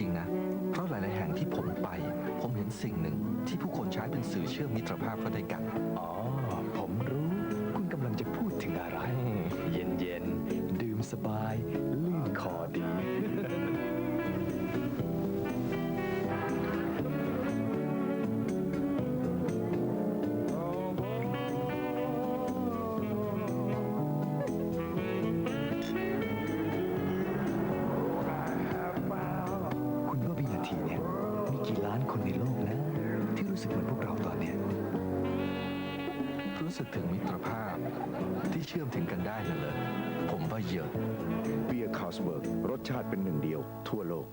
ริง ๆ นะ เพราะหลาย ๆ แห่งที่ผมไป ผมเห็นสิ่งหนึ่งที่ผู้คนใช้เป็นสื่อเชื่อมมิตรภาพเข้าด้วยกัน อ๋อ ผมรู้ คุณกำลังจะพูดถึงอะไร เย็นเย็นๆดื่มสบาย ลื่นคอดี คนในโลกนะ ที่รู้สึกเหมือนพวกเราตอนเนี้ยรู้สึกถึงมิตรภาพที่เชื่อมถึงกันได้น่ะเลยผมว่าเยอะ เบียร์คาสเบิร์กรสชาติเป็นหนึ่งเดียวทั่วโลก